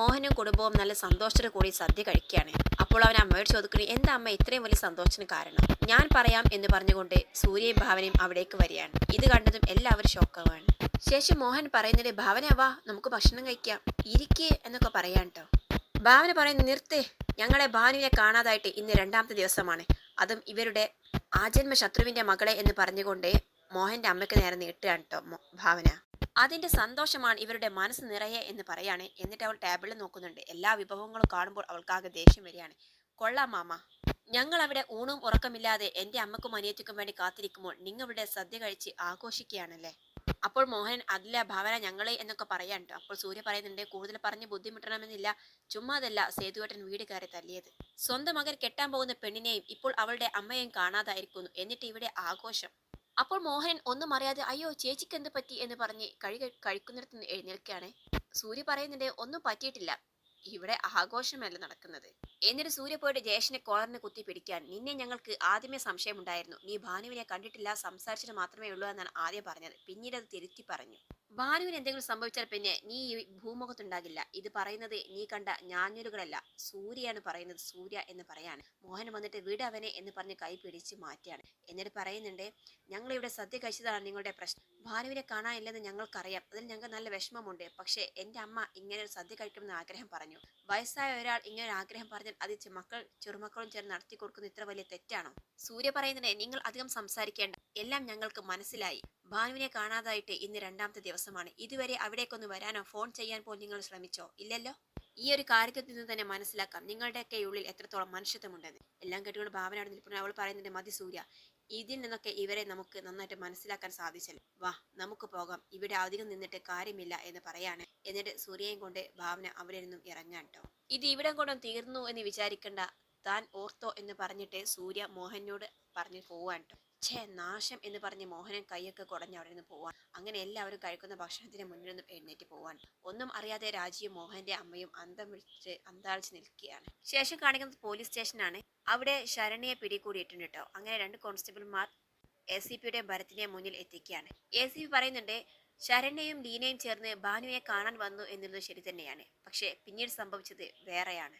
മോഹനും കുടുംബവും നല്ല സന്തോഷത്തോടെ കൂടി സദ്യ കഴിക്കുകയാണ്. അപ്പോൾ അവൻ അമ്മയോട് ചോദിക്കുന്നു എന്താ അമ്മ ഇത്രയും വലിയ സന്തോഷത്തിന് കാരണം? ഞാൻ പറയാം എന്ന് പറഞ്ഞുകൊണ്ട് സൂര്യയും ഭാവനയും അവിടേക്ക് വരികയാണ്. ഇത് കണ്ടതും എല്ലാവരും ഷോക്കാവാണ് ശേഷം മോഹൻ പറയുന്നത് ഭാവന വാ നമുക്ക് ഭക്ഷണം കഴിക്കാം. ഇരിക്കേ എന്നൊക്കെ പറയാൻ കേട്ടോ ഭാവന പറയുന്നു നിർത്തേ. ഞങ്ങളെ ഭാനുവിനെ കാണാതായിട്ട് ഇന്ന് രണ്ടാമത്തെ ദിവസമാണ്. അതും ഇവരുടെ ആജന്മ ശത്രുവിന്റെ മകളെ എന്ന് പറഞ്ഞുകൊണ്ട് മോഹന്റെ അമ്മയ്ക്ക് നേരെ നീട്ടുകയാണ് കേട്ടോ ഭാവന. അതിന്റെ സന്തോഷമാണ് ഇവരുടെ മനസ്സ് നിറയെ എന്ന് പറയാണ്. എന്നിട്ട് അവൾ ടേബിളിൽ നോക്കുന്നുണ്ട്. എല്ലാ വിഭവങ്ങളും കാണുമ്പോൾ അവൾക്കാകെ ദേഷ്യം വരികയാണ്. കൊള്ളാം മാമ. ഞങ്ങൾ അവിടെ ഊണും ഉറക്കമില്ലാതെ എന്റെ അമ്മക്കും അനിയത്തിക്കും വേണ്ടി കാത്തിരിക്കുമ്പോൾ നിങ്ങളുടെ സദ്യ കഴിച്ച് ആഘോഷിക്കുകയാണല്ലേ? അപ്പോൾ മോഹൻ അതില്ല ഭാവന ഞങ്ങളെ എന്നൊക്കെ പറയാനുണ്ട്. അപ്പോൾ സൂര്യ പറയുന്നുണ്ട് കൂടുതൽ പറഞ്ഞ് ബുദ്ധിമുട്ടണമെന്നില്ല. ചുമ്മാതല്ല സേതുവേട്ടൻ വീട് കയറി തല്ലിയത്. സ്വന്തം മകൻ കെട്ടാൻ പോകുന്ന പെണ്ണിനെയും ഇപ്പോൾ അവളുടെ അമ്മയെയും കാണാതായിരിക്കുന്നു. എന്നിട്ട് ഇവിടെ ആഘോഷം. അപ്പോൾ മോഹൻ ഒന്നും അറിയാതെ അയ്യോ ചേച്ചിക്ക് എന്ത് പറ്റി? എന്ന് പറഞ്ഞ് കഴി കഴിക്കുന്നിടത്ത് എഴുന്നേൽക്കുകയാണ് സൂര്യ പറയുന്നുണ്ട് ഒന്നും പറ്റിയിട്ടില്ല. ഇവിടെ ആഘോഷമല്ല നടക്കുന്നത്. എന്നിട്ട് സൂര്യ പോയിട്ട് ജയേഷിനെ കോളറിന് കുത്തി പിടിക്കാൻ നിന്നെ ഞങ്ങൾക്ക് ആദ്യമേ സംശയമുണ്ടായിരുന്നു. നീ ഭാനുവിനെ കണ്ടിട്ടില്ല സംസാരിച്ചിട്ട് മാത്രമേ ഉള്ളൂ എന്നാണ് ആദ്യം പറഞ്ഞത്. പിന്നീട് അത് തിരുത്തി പറഞ്ഞു. ഭാനുവിന് എന്തെങ്കിലും സംഭവിച്ചാൽ പിന്നെ നീ ഈ ഭൂമുഖത്തുണ്ടാകില്ല. ഇത് പറയുന്നത് നീ കണ്ട ഞാഞ്ഞൂലുകളല്ല. സൂര്യയാണ് പറയുന്നത് സൂര്യ എന്ന് പറയാണ്. മോഹൻ വന്നിട്ട് വിട് അവനെ എന്ന് പറഞ്ഞ് കൈ പിടിച്ച് മാറ്റിയാണ് എന്നിട്ട് പറയുന്നുണ്ട് ഞങ്ങൾ ഇവിടെ സദ്യ കഴിച്ചതാണ് നിങ്ങളുടെ പ്രശ്നം. ഭാനുവിനെ കാണാനില്ലെന്ന് ഞങ്ങൾക്കറിയാം. അതിൽ ഞങ്ങൾക്ക് നല്ല വിഷമമുണ്ട്. പക്ഷേ എന്റെ അമ്മ ഇങ്ങനെ ഒരു സദ്യ കഴിക്കണമെന്ന് ആഗ്രഹം പറഞ്ഞു. വയസ്സായ ഒരാൾ ഇങ്ങനെ ഒരു ആഗ്രഹം പറഞ്ഞാൽ അത് മക്കൾ ചെറുമക്കളും ചേർന്ന് നടത്തി കൊടുക്കുന്ന ഇത്ര വലിയ തെറ്റാണോ? സൂര്യ പറയുന്നത് നിങ്ങൾ അധികം സംസാരിക്കേണ്ട. എല്ലാം ഞങ്ങൾക്ക് മനസ്സിലായി. ഭാനുവിനെ കാണാതായിട്ട് ഇന്ന് രണ്ടാമത്തെ ദിവസമാണ്. ഇതുവരെ അവിടേക്കൊന്ന് വരാനോ ഫോൺ ചെയ്യാൻ പോലും നിങ്ങൾ ശ്രമിച്ചോ? ഇല്ലല്ലോ? ഈ ഒരു കാര്യത്തിൽ നിന്ന് തന്നെ മനസ്സിലാക്കാം. നിങ്ങളുടെയൊക്കെ ഉള്ളിൽ എത്രത്തോളം മനുഷ്യത്വമുണ്ടെന്ന്. എല്ലാം കേട്ടുകൊണ്ട് ഭാവന അവിടെ നിൽപ്പുണ്ട്. അവൾ പറയുന്നുണ്ട് മതി സൂര്യ ഇതിൽ നിന്നൊക്കെ ഇവരെ നമുക്ക് നന്നായിട്ട് മനസ്സിലാക്കാൻ സാധിച്ചല്ലോ. വാ നമുക്ക് പോകാം. ഇവിടെ അധികം നിന്നിട്ട് കാര്യമില്ല എന്ന് പറയാണ്. എന്നിട്ട് സൂര്യയും കൊണ്ട് ഭാവന അവിടെ നിന്നും ഇറങ്ങാൻ കേട്ടോ ഇത് ഇവിടെ കൊണ്ടും തീർന്നു എന്ന് വിചാരിക്കേണ്ട. താൻ ഓർത്തോ എന്ന് പറഞ്ഞിട്ട് സൂര്യ മോഹനോട് പറഞ്ഞു പോവാൻ കേട്ടോ ഛേ നാശം എന്ന് പറഞ്ഞ് മോഹനൻ കൈയൊക്കെ കുടഞ്ഞ് അവിടെ നിന്ന് പോവാൻ. അങ്ങനെ എല്ലാവരും കഴിക്കുന്ന ഭക്ഷണത്തിന് മുന്നിൽ നിന്നും എഴുന്നേറ്റ് പോവാൻ. ഒന്നും അറിയാതെ രാജിയും മോഹന്റെ അമ്മയും അന്തം വിളിച്ച് അന്താളിച്ച് നിൽക്കുകയാണ്. ശേഷം കാണിക്കുന്നത് പോലീസ് സ്റ്റേഷനാണ്. അവിടെ ശരണിയെ പിടികൂടിയിട്ടുണ്ട് കേട്ടോ അങ്ങനെ രണ്ട് കോൺസ്റ്റബിൾമാർ എ സി പിയുടെ ഭരത്തിനെ മുന്നിൽ എത്തിക്കുകയാണ്. എ സി പി പറയുന്നുണ്ട് ശരണ്യയും ലീനയും ചേർന്ന് ഭാനുവിനെ കാണാൻ വന്നു എന്നുള്ളത് ശരി തന്നെയാണ്. പക്ഷേ പിന്നീട് സംഭവിച്ചത് വേറെയാണ്.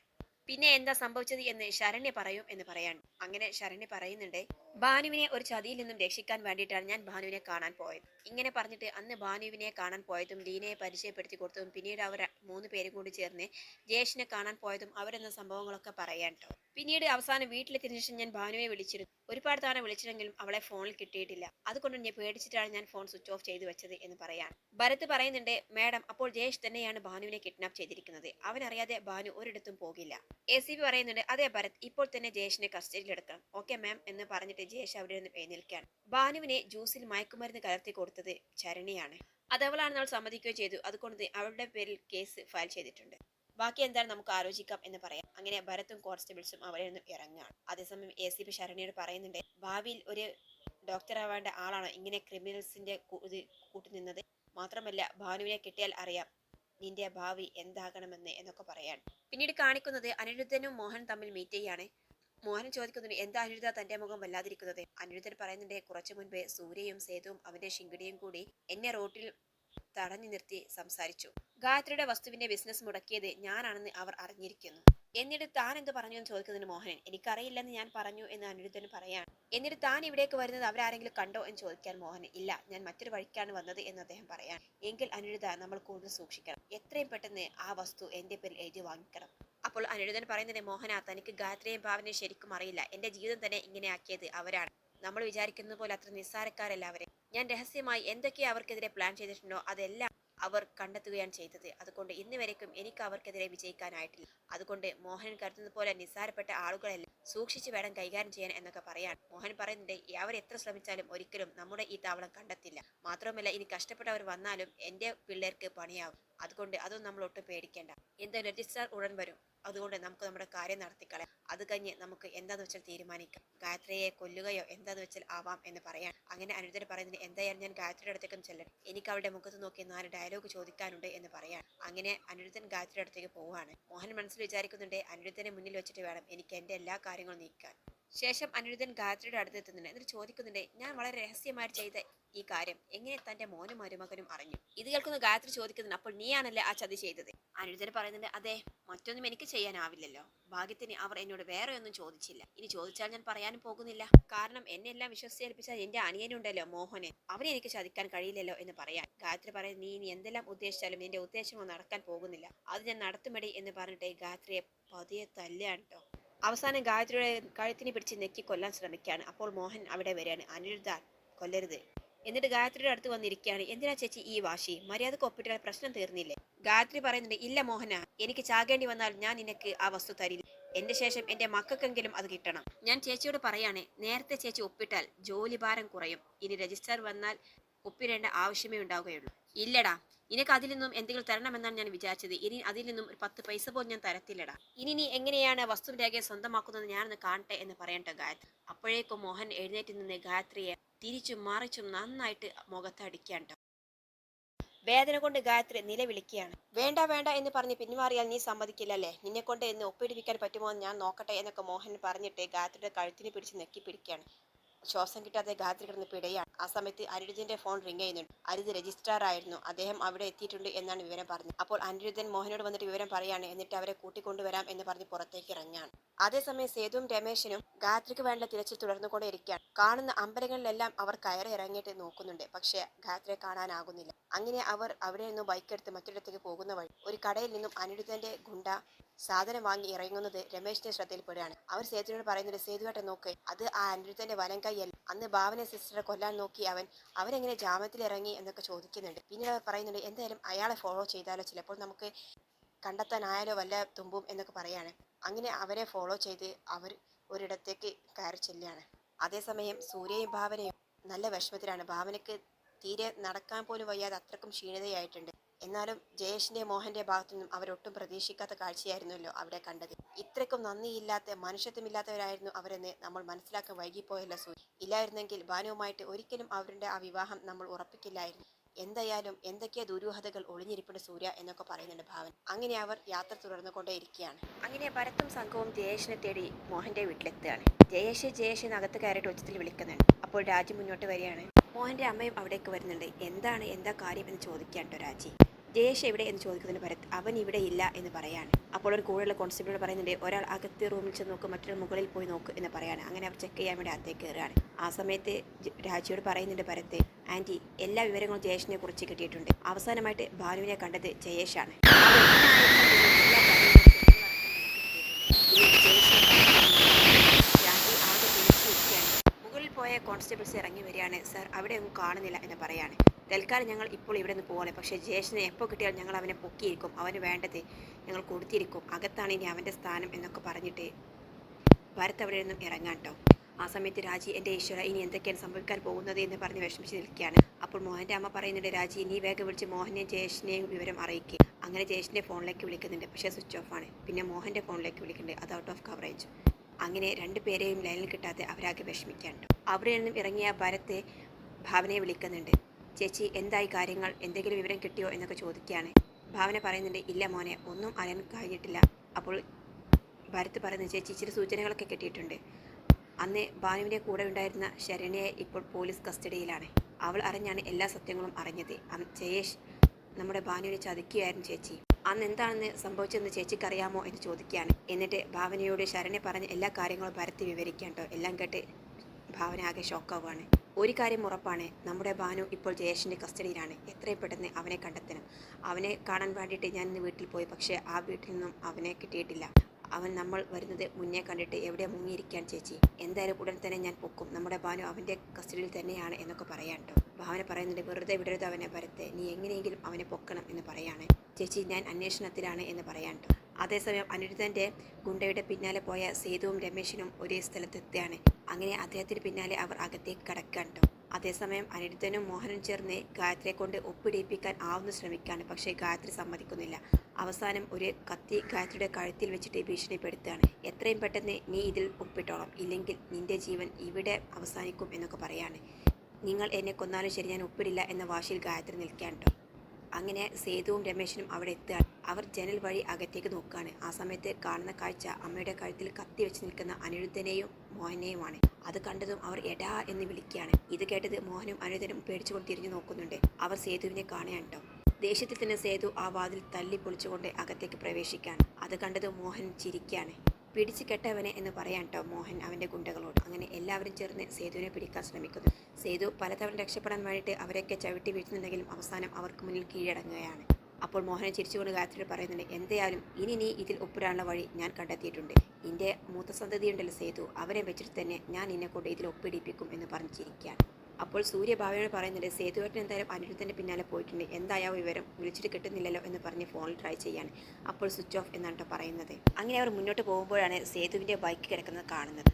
പിന്നെ എന്താ സംഭവിച്ചത് എന്ന് ശരണ്യ പറയും എന്ന് പറയാണ് അങ്ങനെ ശരണ്യ പറയുന്നുണ്ട് ഭാനുവിനെ ഒരു ചതിയിൽ നിന്നും രക്ഷിക്കാൻ വേണ്ടിയിട്ടാണ് ഞാൻ ഭാനുവിനെ കാണാൻ പോയത്. ഇങ്ങനെ പറഞ്ഞിട്ട് അന്ന് ഭാനുവിനെ കാണാൻ പോയതും ലീനയെ പരിചയപ്പെടുത്തി കൊടുത്തതും പിന്നീട് അവർ മൂന്ന് പേരും കൂടി ചേർന്ന് ജയേഷിനെ കാണാൻ പോയതും അവരെന്ന സംഭവങ്ങളൊക്കെ പറയാൻ ട്ടോ പിന്നീട് അവസാനം വീട്ടിലെത്തിയ ശേഷം ഞാൻ ഭാനുവിനെ വിളിച്ചിരുന്നു. ഒരുപാട് തവണ വിളിച്ചിട്ടെങ്കിലും അവളെ ഫോണിൽ കിട്ടിയിട്ടില്ല. അതുകൊണ്ട് ഞാൻ പേടിച്ചിട്ടാണ് ഞാൻ ഫോൺ സ്വിച്ച് ഓഫ് ചെയ്തു വെച്ചത് എന്ന് പറയാൻ. ഭരത് പറയുന്നുണ്ട് മാഡം അപ്പോൾ ജയേഷ് തന്നെയാണ് ഭാനുവിനെ കിഡ്നാപ്പ് ചെയ്തിരിക്കുന്നത്. അവനറിയാതെ ഭാനു ഒരിടത്തും പോകില്ല. എ സി പറയുന്നുണ്ട് അതെ ഭരത് ഇപ്പോൾ തന്നെ ജയേഷിനെ കസ്റ്റഡിയിലെടുക്കണം ഓക്കെ മാം എന്ന് പറഞ്ഞിട്ട് ജയേഷ് അവിടെ നിന്ന് എഴുന്നേൽക്കുകയാണ്. ഭാനുവിനെ ജ്യൂസിൽ മയക്കുമരുന്ന് കലർത്തി കൊടുത്തത് ചരണിയാണ്. അത് അവളാണെന്ന് അവൾ സമ്മതിക്കുകയോ ചെയ്തു. അതുകൊണ്ട് അവളുടെ പേരിൽ കേസ് ഫയൽ ചെയ്തിട്ടുണ്ട്. ബാക്കി എന്താണ് നമുക്ക് ആലോചിക്കാം എന്ന് പറയാം. അങ്ങനെ ഭരത്തും കോൺസ്റ്റബിൾസും അവിടെ നിന്നും ഇറങ്ങുകയാണ്. അതേസമയം എ സി പി ശരണിയോട് പറയുന്നുണ്ട് ഭാവിയിൽ ഒരു ഡോക്ടർ ആവേണ്ട ആളാണ് ഇങ്ങനെ ക്രിമിനൽസിന്റെ ഇത് കൂട്ടുനിന്നത്. മാത്രമല്ല ഭാനുവിനെ കിട്ടിയാൽ അറിയാം നിന്റെ ഭാവി എന്താകണമെന്ന് എന്നൊക്കെ പറയാൻ പിന്നീട് കാണിക്കുന്നത് അനിരുദ്ധനും മോഹൻ തമ്മിൽ മീറ്റ് ചെയ്യാണ് മോഹൻ ചോദിക്കുന്നുണ്ട് എന്താ അനിരുദ്ധ തന്റെ മുഖം വല്ലാതിരിക്കുന്നത്? അനിരുദ്ധൻ പറയുന്നുണ്ട് കുറച്ചു മുൻപേ സൂര്യയും സേതുവും അവന്റെ ശിങ്കിടിയും കൂടി എന്നെ റോട്ടിൽ തടഞ്ഞു നിർത്തി സംസാരിച്ചു. ഗായത്രിയുടെ വസ്തുവിന്റെ ബിസിനസ് മുടക്കിയത് ഞാനാണെന്ന് അവർ അറിഞ്ഞിരിക്കുന്നു. എന്നിട്ട് താൻ എന്ത് പറഞ്ഞു എന്ന് ചോദിക്കുന്നതിന് മോഹനൻ. എനിക്കറിയില്ലെന്ന് ഞാൻ പറഞ്ഞു എന്ന് അനിരുദ്ധൻ പറയാൻ എന്നിട്ട് താൻ ഇവിടേക്ക് വരുന്നത് അവരാരെങ്കിലും കണ്ടോ എന്ന് ചോദിക്കാൻ മോഹൻ ഇല്ല ഞാൻ മറ്റൊരു വഴിക്കാണ് വന്നത് എന്ന് അദ്ദേഹം പറയാൻ എങ്കിൽ അനിരുദ്ധ നമ്മൾ കൂടുതൽ സൂക്ഷിക്കണം. എത്രയും പെട്ടെന്ന് ആ വസ്തു എന്റെ പേരിൽ എഴുതി വാങ്ങിക്കണം. അപ്പോൾ അനിരുദ്ധൻ പറയുന്നത് മോഹന തനിക്ക് ഗായത്രിയും ഭാവനയും ശരിക്കും അറിയില്ല. എന്റെ ജീവിതം തന്നെ ഇങ്ങനെ ആക്കിയത് അവരാണ്. നമ്മൾ വിചാരിക്കുന്നത് പോലെ അത്ര നിസ്സാരക്കാരല്ല അവരെ ഞാൻ രഹസ്യമായി എന്തൊക്കെ അവർക്കെതിരെ പ്ലാൻ ചെയ്തിട്ടുണ്ടോ അതെല്ലാം അവർ കണ്ടെത്തുകയാണ് ചെയ്തത്. അതുകൊണ്ട് ഇന്ന് വരേക്കും എനിക്ക് അവർക്കെതിരെ വിജയിക്കാനായിട്ടില്ല. അതുകൊണ്ട് മോഹൻ കരുതുന്നത് പോലെ നിസ്സാരപ്പെട്ട ആളുകളെല്ലാം സൂക്ഷിച്ചു വേണം കൈകാര്യം ചെയ്യാൻ എന്നൊക്കെ പറയാൻ മോഹൻ പറയുന്നുണ്ട് അവർ എത്ര ശ്രമിച്ചാലും ഒരിക്കലും നമ്മുടെ ഈ താവളം കണ്ടെത്തില്ല. മാത്രമല്ല ഇനി കഷ്ടപ്പെട്ടവർ വന്നാലും എന്റെ പിള്ളേർക്ക് പണിയാവും. അതുകൊണ്ട് അതൊന്നും നമ്മൾ ഒട്ടും പേടിക്കേണ്ട. എന്താ രജിസ്ട്രാർ ഉടൻ വരും. അതുകൊണ്ട് നമുക്ക് നമ്മുടെ കാര്യം നടത്തിക്കളയാം. അത് കഴിഞ്ഞ് നമുക്ക് എന്താന്ന് വെച്ചാൽ തീരുമാനിക്കാം. ഗായത്രിയെ കൊല്ലുകയോ എന്താന്ന് വെച്ചാൽ ആവാം എന്ന് പറയാൻ അങ്ങനെ അനുജൻ പറയുന്നത് എന്തായാലും ഞാൻ ഗായത്രിയുടെ അടുത്തേക്കും ചെല്ലണം എനിക്ക് അവളുടെ മുഖത്ത് നോക്കി നാല് ഡയലോഗ് ചോദിക്കാനുണ്ട് എന്ന് പറയാൻ അങ്ങനെ അനിരുദ്ധൻ ഗായത്രിയുടെ അടുത്തേക്ക് പോവുകയാണ്. മോഹൻ മനസ്സിൽ വിചാരിക്കുന്നുണ്ട് അനിരുദ്ധനെ മുന്നിൽ വെച്ചിട്ട് വേണം എനിക്ക് എന്റെ എല്ലാ കാര്യങ്ങളും നീക്കാൻ. ശേഷം അനിരുദ്ധൻ ഗായത്രിയുടെ അടുത്ത് എത്തുന്നുണ്ട് എന്നിട്ട് ചോദിക്കുന്നുണ്ട് ഞാൻ വളരെ രഹസ്യമായിട്ട് ചെയ്ത ഈ കാര്യം എങ്ങനെ തന്റെ മോനും മരുമകനും അറിഞ്ഞു? ഇത് കേൾക്കുന്ന ഗായത്രി ചോദിക്കുന്നുണ്ട് അപ്പോൾ നീയാണല്ലേ ആ ചതി ചെയ്തത്? അനിരുദ്ധൻ പറയുന്നുണ്ട് അതെ മറ്റൊന്നും എനിക്ക് ചെയ്യാനാവില്ലല്ലോ. ഭാഗ്യത്തിന് അവർ എന്നോട് വേറെ ഒന്നും ചോദിച്ചില്ല. ഇനി ചോദിച്ചാൽ ഞാൻ പറയാനും പോകുന്നില്ല. കാരണം എന്നെ എല്ലാം വിശ്വസിച്ചേൽപ്പിച്ച എന്റെ അനിയനുണ്ടല്ലോ മോഹനെ. അവനെ എനിക്ക് ചതിക്കാൻ കഴിയില്ലല്ലോ എന്ന് പറയാൻ. ഗായത്രി പറയുന്നത് നീ ഇനി എന്തെല്ലാം ഉദ്ദേശിച്ചാലും നിന്റെ ഉദ്ദേശമോ നടക്കാൻ പോകുന്നില്ല. അത് ഞാൻ നടത്തുമടി എന്ന് പറഞ്ഞിട്ട് ഗായത്രിയെ പതിയെ തല്ലാണ് കേട്ടോ. അവസാനം ഗായത്രിയുടെ കഴുത്തിനെ പിടിച്ച് നെക്കി കൊല്ലാൻ ശ്രമിക്കുകയാണ്. അപ്പോൾ മോഹൻ അവിടെ വരികയാണ്. അനിരുദ്ധ കൊല്ലരുത്. എന്നിട്ട് ഗായത്രിയുടെ അടുത്ത് വന്നിരിക്കുകയാണ്. എന്തിനാ ചേച്ചി ഈ വാശി? മര്യാദയ്ക്ക് ഒപ്പിട്ടാൽ പ്രശ്നം തീർന്നില്ലേ? ഗായത്രി പറയുന്നുണ്ട് ഇല്ല മോഹന എനിക്ക് ചാകേണ്ടി വന്നാൽ ഞാൻ നിനക്ക് ആ വസ്തു തരില്ല. എന്റെ ശേഷം എന്റെ മക്കൾക്കെങ്കിലും അത് കിട്ടണം. ഞാൻ ചേച്ചിയോട് പറയാണ് നേരത്തെ ചേച്ചി ഒപ്പിട്ടാൽ ജോലി ഭാരം കുറയും. ഇനി രജിസ്റ്റർ വന്നാൽ ഒപ്പിടേണ്ട ആവശ്യമേ ഉണ്ടാവുകയുള്ളൂ. ഇല്ലടാ. നിനക്ക് അതിൽ നിന്നും എന്തെങ്കിലും തരണമെന്നാണ് ഞാൻ വിചാരിച്ചത്. ഇനി അതിൽ നിന്നും ഒരു പത്ത് പൈസ പോലും ഞാൻ തരത്തില്ലടാ. ഇനി നീ എങ്ങനെയാണ് വസ്തുരേഖയെ സ്വന്തമാക്കുന്നത് ഞാനൊന്ന് കാണട്ടെ എന്ന് പറയട്ടെ ഗായത്രി. അപ്പോഴേക്കും മോഹൻ എഴുന്നേറ്റ് നിന്ന് ഗായത്രിയെ തിരിച്ചും മറിച്ചും നന്നായിട്ട് മുഖത്ത് ട്ടോ. വേദന കൊണ്ട് ഗായത്രി നിലവിളിക്കുകയാണ്. വേണ്ട വേണ്ട എന്ന് പറഞ്ഞ് പിന്മാറിയാൽ നീ സമ്മതിക്കില്ലല്ലേ? നിന്നെ കൊണ്ട് എന്ന് ഒപ്പിടിപ്പിക്കാൻ പറ്റുമോ എന്ന് ഞാൻ നോക്കട്ടെ എന്നൊക്കെ മോഹൻ പറഞ്ഞിട്ട് ഗായത്രിയുടെ കഴുത്തിന് പിടിച്ച് നെക്കി പിടിക്കുകയാണ് ശ്വാസം കിട്ടാതെ ഗായത്രി കിടന്ന് പിടയാണ് ആ സമയത്ത് അനിരുദ്ധന്റെ ഫോൺ റിംഗ് ചെയ്യുന്നുണ്ട്. അരുത് രജിസ്ട്രാർ ആയിരുന്നു അദ്ദേഹം അവിടെ എത്തിയിട്ടുണ്ട് എന്നാണ് വിവരം പറഞ്ഞത്. അപ്പോൾ അനിരുദ്ധൻ മോഹനോട് വന്നിട്ട് വിവരം പറയാണ്. എന്നിട്ട് അവരെ കൂട്ടിക്കൊണ്ടുവരാം എന്ന് പറഞ്ഞ് പുറത്തേക്ക് ഇറങ്ങാണ് അതേസമയം സേതുവും രമേശനും ഗായത്രിക്ക് വേണ്ട തിരച്ചിൽ തുടർന്നുകൊണ്ടേ ഇരിക്കുകയാണ് കാണുന്ന അമ്പലങ്ങളിലെല്ലാം അവർ കയറി ഇറങ്ങിയിട്ട് നോക്കുന്നുണ്ട്. പക്ഷേ ഗായത്രിയെ കാണാനാകുന്നില്ല. അങ്ങനെ അവർ അവിടെ നിന്നും ബൈക്ക് എടുത്ത് മറ്റൊരിടത്തേക്ക് പോകുന്ന വഴി ഒരു കടയിൽ നിന്നും അനിരുദ്ധന്റെ ഗുണ്ട സാധനം വാങ്ങി ഇറങ്ങുന്നത് രമേശിന്റെ ശ്രദ്ധയിൽപ്പെടുകയാണ്. അവർ സേതുവിനോട് പറയുന്നത് സേതുവേട്ട നോക്ക് അത് ആ അനിരുദ്ധന്റെ വലം കൈയല്ല അന്ന് ഭാവന സിസ്റ്ററെ കൊല്ലാൻ നോക്കി അവൻ അവരെങ്ങനെ ജാമ്യത്തിൽ ഇറങ്ങി എന്നൊക്കെ ചോദിക്കുന്നുണ്ട്. പിന്നീട് അവർ പറയുന്നുണ്ട് എന്തായാലും അയാളെ ഫോളോ ചെയ്താലോ? ചിലപ്പോൾ നമുക്ക് കണ്ടെത്താനായാലോ വല്ല തുമ്പും? എന്നൊക്കെ പറയാണ്. അങ്ങനെ അവരെ ഫോളോ ചെയ്ത് അവർ ഒരിടത്തേക്ക് കയറി ചെല്ലുകയാണ്. അതേസമയം സൂര്യയും ഭാവനയും നല്ല വിഷമത്തിലാണ്. ഭാവനയ്ക്ക് തീരെ നടക്കാൻ പോലും വയ്യാതെ അത്രക്കും ക്ഷീണിതയായിട്ടുണ്ട്. എന്നാലും ജയേഷിന്റെ മോഹന്റെ ഭാഗത്തു നിന്നും അവരൊട്ടും പ്രതീക്ഷിക്കാത്ത കാഴ്ചയായിരുന്നല്ലോ അവിടെ കണ്ടത്. ഇത്രയ്ക്കും നന്ദിയില്ലാത്ത മനുഷ്യത്വമില്ലാത്തവരായിരുന്നു അവരെന്ന് നമ്മൾ മനസ്സിലാക്കാൻ വൈകിപ്പോയല്ലോ സൂര്യ. ഇല്ലായിരുന്നെങ്കിൽ ഭാനുവുമായിട്ട് ഒരിക്കലും അവരുടെ ആ വിവാഹം നമ്മൾ ഉറപ്പിക്കില്ലായിരുന്നു. എന്തായാലും എന്തൊക്കെയാ ദുരൂഹതകൾ ഒളിഞ്ഞിരിപ്പുണ്ട് സൂര്യ എന്നൊക്കെ പറയുന്നുണ്ട് ഭാവൻ. അങ്ങനെ അവർ യാത്ര തുടർന്നുകൊണ്ടേയിരിക്കുകയാണ്. അങ്ങനെ ഭരത്തും സംഘവും ജയേഷിനെ തേടി മോഹന്റെ വീട്ടിലെത്തുകയാണ്. ജയേഷ് ജയേഷ് അകത്ത് കയറിയിട്ട് ഉച്ചത്തിൽ വിളിക്കുന്നുണ്ട്. അപ്പോൾ രാജി മുന്നോട്ട് വരികയാണ്. മോഹന്റെ അമ്മയും അവിടേക്ക് വരുന്നുണ്ട്. എന്താണ് എന്താ കാര്യം എന്ന് ചോദിക്കാൻ കേട്ടോ രാജി. ജയേഷ് എവിടെ എന്ന് ചോദിക്കുന്നതിന് ഭരത് അവൻ ഇവിടെ ഇല്ല എന്ന് പറയാണ്. അപ്പോൾ ഒരു കൂടെയുള്ള കോൺസ്റ്റബിളോട് പറയുന്നുണ്ട് ഒരാൾ അകത്ത് റൂമിൽ ചെന്ന് നോക്ക് മറ്റൊരു മുകളിൽ പോയി നോക്ക് എന്ന് പറയാണ്. അങ്ങനെ അവർ ചെക്ക് ചെയ്യാൻ വേണ്ടി അകത്തേക്ക് കയറുകയാണ്. ആ സമയത്ത് രാജിയോട് പറയുന്നുണ്ട് ഭരത് ആന്റി എല്ലാ വിവരങ്ങളും ജയേഷിനെ കുറിച്ച് കിട്ടിയിട്ടുണ്ട്. അവസാനമായിട്ട് ഭാനുവിനെ കണ്ടത് ജയേഷാണ്. പോയ കോൺസ്റ്റബിൾസ് ഇറങ്ങി വരികയാണ്. സർ അവിടെ ഒന്നും കാണുന്നില്ല എന്ന് പറയാണ്. തൽക്കാലം ഞങ്ങൾ ഇപ്പോൾ ഇവിടെ നിന്ന് പോകണേ പക്ഷേ ജയേഷിനെ എപ്പോൾ കിട്ടിയാൽ ഞങ്ങൾ അവനെ പൊക്കിയിരിക്കും. അവന് വേണ്ടത് ഞങ്ങൾ കൊടുത്തിരിക്കും. അകത്താണ് ഇനി അവന്റെ സ്ഥാനം എന്നൊക്കെ പറഞ്ഞിട്ട് ഭരത് അവിടെ നിന്നും ഇറങ്ങാൻ കേട്ടോ ആ സമയത്ത് രാജി എന്റെ ഈശ്വര ഇനി എന്തൊക്കെയാണ് സംഭവിക്കാൻ പോകുന്നത്? എന്ന് പറഞ്ഞ് വിഷമിച്ച് നിൽക്കുകയാണ്. അപ്പോൾ മോഹന്റെ അമ്മ പറയുന്നുണ്ട് രാജി ഇനി വേഗം വിളിച്ച് മോഹനെയും ജയേഷിനെയും വിവരം അറിയിക്കുക അങ്ങനെ ജയേഷിന്റെ ഫോണിലേക്ക് വിളിക്കുന്നുണ്ട്. പക്ഷേ സ്വിച്ച് ഓഫ് ആണ്. പിന്നെ മോഹന്റെ ഫോണിലേക്ക് വിളിക്കുന്നുണ്ട്. അത് ഔട്ട് ഓഫ് കവറേജ്. അങ്ങനെ രണ്ട് പേരെയും ലൈനിൽ കിട്ടാതെ അവരാകെ വിഷമിക്കാനുണ്ട് അവിടെ നിന്നും ഇറങ്ങിയ ഭരത്തെ ഭാവനയെ വിളിക്കുന്നുണ്ട്. ചേച്ചി എന്തായി കാര്യങ്ങൾ? എന്തെങ്കിലും വിവരം കിട്ടിയോ എന്നൊക്കെ ചോദിക്കുകയാണ്. ഭാവന പറയുന്നുണ്ട് ഇല്ല മോനെ ഒന്നും അറിയാൻ കഴിഞ്ഞിട്ടില്ല. അപ്പോൾ ഭരത് പറയുന്നത് ചേച്ചി ഇച്ചിരി സൂചനകളൊക്കെ കിട്ടിയിട്ടുണ്ട്. അന്ന് ഭാനുവിന്റെ കൂടെ ഉണ്ടായിരുന്ന ശരണ്യെ ഇപ്പോൾ പോലീസ് കസ്റ്റഡിയിലാണ്. അവൾ അറിഞ്ഞാണ് എല്ലാ സത്യങ്ങളും അറിഞ്ഞത്. ജയേഷ് നമ്മുടെ ഭാനുവിനെ ചതിക്കുകയായിരുന്നു ചേച്ചി. അന്ന് എന്താണെന്ന് സംഭവിച്ചതെന്ന് ചേച്ചിക്ക് അറിയാമോ എന്ന് ചോദിക്കുകയാണ്. എന്നിട്ട് ഭാവനയോട് ശരണ്യ പറഞ്ഞ എല്ലാ കാര്യങ്ങളും ഭരത്തി വിവരിക്കാൻ കേട്ടോ. എല്ലാം കേട്ട് ഭാവന ആകെ ഷോക്കാവുകയാണ് ഒരു കാര്യം ഉറപ്പാണ്. നമ്മുടെ ഭാനു ഇപ്പോൾ ജയേഷിന്റെ കസ്റ്റഡിയിലാണ്. എത്രയും പെട്ടെന്ന് അവനെ കണ്ടെത്തണം. അവനെ കാണാൻ വേണ്ടിയിട്ട് ഞാൻ ഇന്ന് വീട്ടിൽ പോയി. പക്ഷേ ആ വീട്ടിൽ നിന്നും അവനെ കിട്ടിയിട്ടില്ല. അവൻ നമ്മൾ വരുന്നത് മുന്നേ കണ്ടിട്ട് എവിടെ മുങ്ങിയിരിക്കാൻ ചേച്ചി? എന്തായാലും ഉടൻ തന്നെ ഞാൻ പൊക്കും. നമ്മുടെ ഭാനു അവന്റെ കസ്റ്റഡിയിൽ തന്നെയാണ് എന്നൊക്കെ പറയാൻ ഭാവന പറയുന്നുണ്ട് വെറുതെ വിടരുത് അവനെ വരത്തെ നീ എങ്ങനെയെങ്കിലും അവനെ പൊക്കണം എന്ന് പറയാണ്. ചേച്ചി ഞാൻ അന്വേഷണത്തിലാണ് എന്ന് പറയാൻ അതേസമയം അനിരുദ്ധന്റെ ഗുണ്ടയുടെ പിന്നാലെ പോയ സേതുവും രമേശിനും ഒരേ സ്ഥലത്തെത്തിയാണ്. അങ്ങനെ അദ്ദേഹത്തിന് പിന്നാലെ അവർ അകത്തേക്ക് കടക്കാൻ കേട്ടോ അതേസമയം അനിരുദ്ധനും മോഹനും ചേർന്ന് ഗായത്രിയെ കൊണ്ട് ഒപ്പിടിയിപ്പിക്കാൻ ആവുന്ന ശ്രമിക്കുകയാണ് പക്ഷേ ഗായത്രി സമ്മതിക്കുന്നില്ല. അവസാനം ഒരു കത്തി ഗായത്രിയുടെ കഴുത്തിൽ വെച്ചിട്ട് ഭീഷണിപ്പെടുത്തുകയാണ്. എത്രയും പെട്ടെന്ന് നീ ഇതിൽ ഒപ്പിട്ടോളാം. ഇല്ലെങ്കിൽ നിന്റെ ജീവൻ ഇവിടെ അവസാനിക്കും എന്നൊക്കെ പറയാണ്. നിങ്ങൾ എന്നെ കൊന്നാലും ശരി ഞാൻ ഒപ്പിടില്ല എന്ന വാശിയിൽ ഗായത്രി നിൽക്കാൻ കേട്ടോ അങ്ങനെ സേതുവും രമേശനും അവിടെ എത്തുകയാണ് അവർ ജനൽ വഴി അകത്തേക്ക് നോക്കുകയാണ്. ആ സമയത്ത് കാണുന്ന കാഴ്ച അമ്മയുടെ കഴുത്തിൽ കത്തി വെച്ച് നിൽക്കുന്ന അനിരുദ്ധനെയും മോഹനെയുമാണ്. അത് കണ്ടതും അവർ എടാ എന്ന് വിളിക്കുകയാണ്. ഇത് കേട്ടത് മോഹനും അനിരുദ്ധനും പേടിച്ചുകൊണ്ട് തിരിഞ്ഞു നോക്കുന്നുണ്ട്. അവർ സേതുവിനെ കാണുകയാണ് കേട്ടോ ദേഷ്യത്തിൽ തന്നെ സേതു ആ വാതിൽ തല്ലി പൊളിച്ചുകൊണ്ട് അകത്തേക്ക് പ്രവേശിക്കുകയാണ്. അത് കണ്ടത് മോഹൻ ചിരിക്കുകയാണ്. പിടിച്ചു കെട്ടവനെ എന്ന് പറയാൻ കേട്ടോ മോഹൻ അവന്റെ ഗുണ്ടകളോട്. അങ്ങനെ എല്ലാവരും ചേർന്ന് സേതുവിനെ പിടിക്കാൻ ശ്രമിക്കുന്നു. സേതു പലതവണ രക്ഷപ്പെടാൻ വേണ്ടിയിട്ട് അവരെയൊക്കെ ചവിട്ടി വീഴ്ത്തുന്നുണ്ടെങ്കിലും അവസാനം അവർക്ക് മുന്നിൽ കീഴടങ്ങുകയാണ്. അപ്പോൾ മോഹനെ ചിരിച്ചുകൊണ്ട് ഗായത്രി പറയുന്നുണ്ട് എന്തായാലും ഇനി നീ ഇതിൽ ഒപ്പിടാനുള്ള വഴി ഞാൻ കണ്ടെത്തിയിട്ടുണ്ട്. നിന്റെ മൂത്ത സന്തതിയുണ്ടല്ലോ സേതു. അവരെ വെച്ചിട്ട് തന്നെ ഞാൻ നിന്നെ കൊണ്ട് ഇതിൽ ഒപ്പിടിപ്പിക്കും എന്ന് പറഞ്ഞ് ചിരിക്കുകയാണ്. അപ്പോൾ സൂര്യഭാവയോട് പറയുന്നുണ്ട് സേതുവേട്ടൻ എന്തായാലും അനിരുദ്ധന്റെ പിന്നാലെ പോയിട്ടുണ്ട്. എന്തായാ വിവരം? വിളിച്ചിട്ട് കിട്ടുന്നില്ലല്ലോ എന്ന് പറഞ്ഞ് ഫോണിൽ ട്രൈ ചെയ്യാണ്. അപ്പോൾ സ്വിച്ച് ഓഫ് എന്നാണ് കേട്ടോ പറയുന്നത്. അങ്ങനെ അവർ മുന്നോട്ട് പോകുമ്പോഴാണ് സേതുവിന്റെ ബൈക്ക് കിടക്കുന്നത് കാണുന്നത്.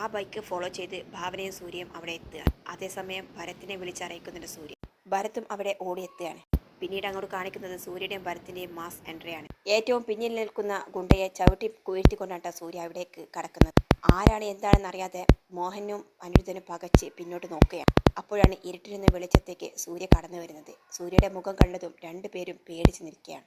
ആ ബൈക്ക് ഫോളോ ചെയ്ത് ഭാവനയും സൂര്യയും അവിടെ എത്തുക അതേസമയം ഭരത്തിനെ വിളിച്ചറിയിക്കുന്നുണ്ട് സൂര്യ. ഭരത്തും അവിടെ ഓടിയെത്തുകയാണ് പിന്നീട് അങ്ങോട്ട് കാണിക്കുന്നത് സൂര്യയുടെയും ഭരത്തിന്റെയും മാസ് എൻട്രിയാണ് ഏറ്റവും പിന്നിൽ നിൽക്കുന്ന ഗുണ്ടയെ ചവിട്ടി കുയർത്തിക്കൊണ്ടാണ് സൂര്യ അവിടേക്ക് കടക്കുന്നത്. ആരാണ് എന്താണെന്ന് അറിയാതെ മോഹനും അനിരുദ്ധനും പകച്ച് പിന്നോട്ട് നോക്കുകയാണ്. അപ്പോഴാണ് ഇരുട്ടിൽ നിന്ന് വെളിച്ചത്തേക്ക് സൂര്യ കടന്നു വരുന്നത് സൂര്യയുടെ മുഖം കണ്ടതും രണ്ടുപേരും പേടിച്ച് നിൽക്കുകയാണ്.